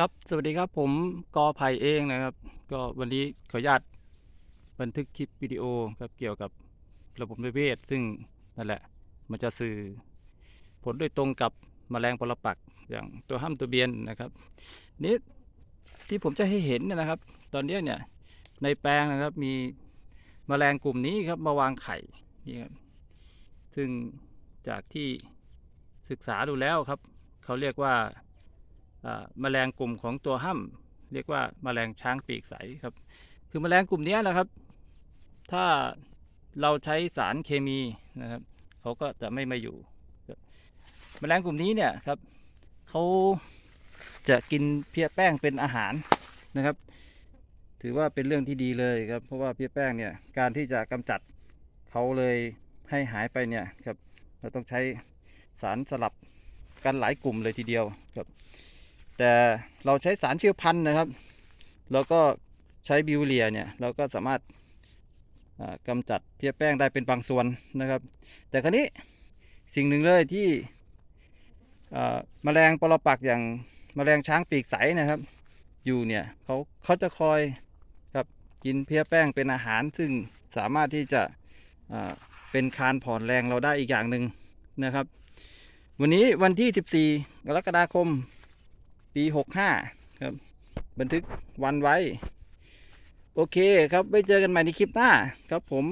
ครับ สวัสดีครับผมกอไผ่เองนะครับ ก็วันนี้ขออนุญาตบันทึกคลิปวิดีโอครับเกี่ยวกับระบบนิเวศซึ่งนั่นแหละ มันจะสื่อผลโดยตรงกับแมลงปรปักอย่างตัวห้ามตัวเบียนนะครับ นี้ที่ผมจะให้เห็นนะครับ ตอนนี้เนี่ยในแปลงนะครับมีแมลงกลุ่มนี้ครับมาวางไข่นี่ครับซึ่งจากที่ศึกษาดูแล้วครับ เขาเรียกว่า อ่าแมลงกลุ่มของตัวห้ำเรียกว่าแมลงช้างปีกใสครับ คือแมลงกลุ่มนี้นะครับ ถ้าเราใช้สารเคมีนะครับเขาก็จะไม่มาอยู่ครับแมลงกลุ่มนี้เนี่ยครับเขาจะกินเพี้ยแป้งเป็นอาหารนะครับ ถือว่าเป็นเรื่องที่ดีเลยครับ เพราะว่าเพี้ยแป้งเนี่ยการที่จะกำจัดเขาเลยให้หายไปเนี่ยครับ เราต้องใช้สารสลับกันหลายกลุ่มเลยทีเดียวครับ แต่เราใช้สารเชื้อพันธ์นะครับ แล้วก็ใช้บิวเลียเนี่ยเราก็สามารถอ่ากำจัดเพี้ยแป้งได้เป็นบางส่วนนะครับ แต่ครนี้สิ่งหนึ่งเลยที่อ่าแมลงปรปักอย่างแมลงช้างปีกใสนะครับ อยู่เนี่ยเขาเขาจะคอยครับกินเพี้ยแป้งเป็นอาหาร ซึ่งสามารถที่จะเป็นคานผ่อนแรงเราได้อีกอย่างหนึ่งนะครับ วันนี้วันที่ 14 กรกฎาคม ปี65ครับ บันทึกวันไว้ โอเคครับไว้เจอกันใหม่ในคลิปหน้าครับผม